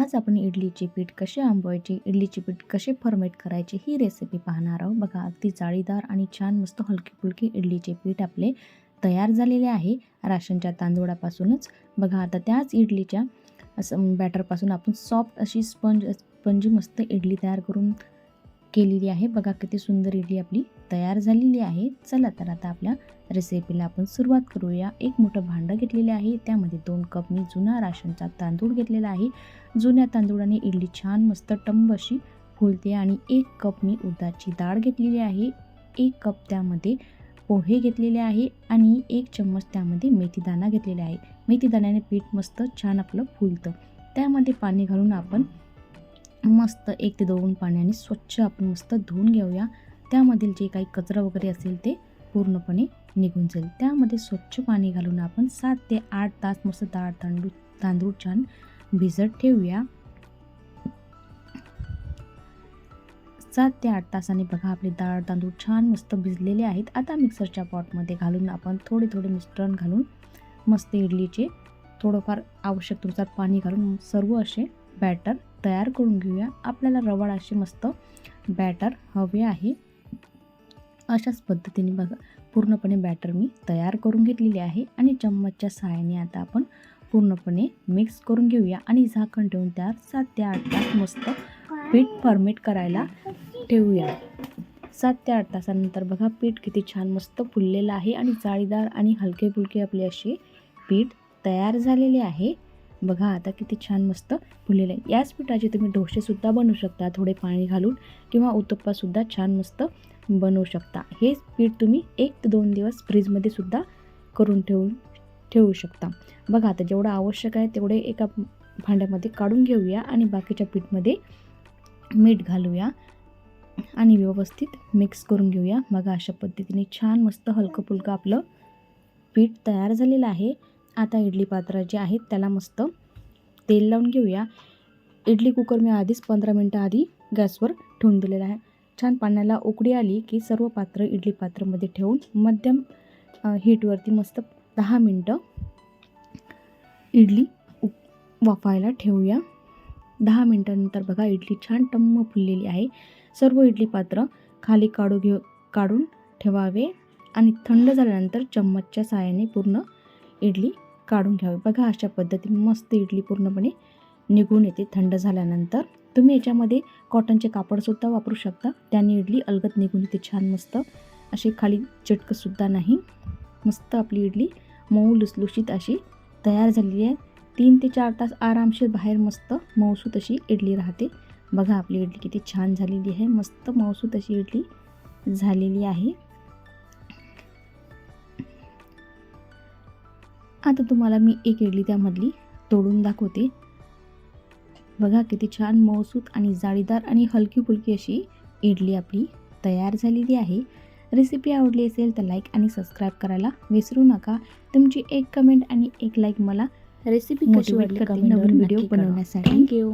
आज आपण इडलीचे पीठ कसे आंबवायचे इडलीचे पीठ कसे फॉर्मेट करायचे ही रेसिपी पाहणार आहोत. बघा अगदी जाळीदार आणि छान मस्त हलके फुलके इडलीचे पीठ आपले तयार झालेले आहे राशनच्या तांदूळापासूनच. बघा आता त्याच इडलीच्या असं बॅटरपासून आपण सॉफ्ट अशी स्पंज स्पंजी मस्त इडली तयार करून केलेली आहे. बघा किती सुंदर इडली आपली तयार झालेली आहे. चला तर आता आपल्या रेसिपीला आपण सुरुवात करूया. एक मोठं भांडं घेतलेलं आहे. त्यामध्ये दोन कप मी जुना राशनचा तांदूळ घेतलेला आहे. जुन्या तांदूळाने इडली छान मस्त टंब अशी फुलते आणि एक कप मी उदाची डाळ घेतलेली आहे. एक कप त्यामध्ये पोहे घेतलेले आहे आणि एक चम्मच त्यामध्ये मेथीदाणा घेतलेला आहे. मेथीदाण्याने पीठ मस्त छान आपलं फुलतं. त्यामध्ये पाणी घालून आपण मस्त एक ते दोन पाण्याने स्वच्छ आपण मस्त धुवून घेऊया. त्यामधील जे काही कचरा वगैरे असेल ते पूर्णपणे निघून जाईल. त्यामध्ये स्वच्छ पाणी घालून आपण सात ते आठ तास मस्त डाळ तांदूळ तांदूळ छान भिजत ठेवूया. सात ते आठ तासाने बघा आपले डाळ तांदूळ छान मस्त भिजलेले आहेत. आता मिक्सरच्या पॉटमध्ये घालून आपण थोडे थोडे मिश्रण घालून मस्त इडलीचे थोडंफार आवश्यकतेनुसार पाणी घालून सर्व असे बॅटर तयार करून घेऊया. आपल्याला रवाळ असे मस्त बॅटर हवे आहे. अशाच पद्धतीने बघा पूर्णपणे बॅटर मी तयार करून घेतलेली आहे आणि चम्मचच्या सहाय्याने आता आपण पूर्णपणे मिक्स करून घेऊया आणि झाकण ठेवून त्यात सात ते आठ तास मस्त पीठ फर्मेट करायला ठेवूया. सात ते आठ तासानंतर बघा पीठ किती छान मस्त फुललेलं आहे आणि जाळीदार आणि हलके फुलके आपले असे पीठ तयार झालेले आहे. बघा आता किती छान मस्त फुललेलं आहे. याच पिठाचे तुम्ही डोसेसुद्धा बनवू शकता थोडे पाणी घालून किंवा उत्तप्पासुद्धा छान मस्त बनवू शकता. हे पीठ तुम्ही एक ते दोन दिवस फ्रीजमध्ये सुद्धा करून ठेवून ठेवू शकता. बघा आता जेवढं आवश्यक आहे तेवढे एका भांड्यामध्ये काढून घेऊया आणि बाकीच्या पीठमध्ये मीठ घालूया आणि व्यवस्थित मिक्स करून घेऊया. बघा अशा पद्धतीने छान मस्त हलकं फुलकं आपलं पीठ तयार झालेलं आहे. आता इडली पात्र जे आहेत त्याला मस्त तेल लावून घेऊया. इडली कुकर मी आधीच पंधरा मिनटं आधी गॅसवर ठेवून दिलेला आहे. छान पाण्याला उकडी आली की सर्व पात्र इडली पात्रामध्ये ठेवून मध्यम हीटवरती मस्त दहा मिनटं इडली उ वाफायला ठेवूया. दहा मिनटानंतर बघा इडली छान टम्म फुललेली आहे. सर्व इडली पात्र खाली काढू घेऊ काढून ठेवावे आणि थंड झाल्यानंतर चम्मचच्या साहाय्याने पूर्ण इडली काढून घ्यावी. बघा अशा पद्धतीने मस्त इडली पूर्णपणे निघून येते. थंड झाल्यानंतर तुम्ही याच्यामध्ये कॉटनचे कापडसुद्धा वापरू शकता. त्याने इडली अलगत निघून येते छान मस्त. अशी खाली चटकंसुद्धा नाही. मस्त आपली इडली मऊ लुसलुशीत अशी तयार झालेली आहे. तीन ते चार तास आरामशीर बाहेर मस्त मऊसूत अशी इडली राहते. बघा आपली इडली किती छान झालेली आहे. मस्त मऊसूत अशी इडली झालेली आहे. आता तुम्हाला मी एक इडली त्यामधली तोडून दाखवते. बघा किती छान मऊसूत आणि जाळीदार आणि हलकी फुलकी अशी इडली आपली तयार झालेली आहे. रेसिपी आवडली असेल तर लाईक आणि सबस्क्राईब करायला विसरू नका. तुमची एक कमेंट आणि एक लाईक मला रेसिपी कशी वाटली नवीन व्हिडिओ. बनवण्यासाठी. थँक्यू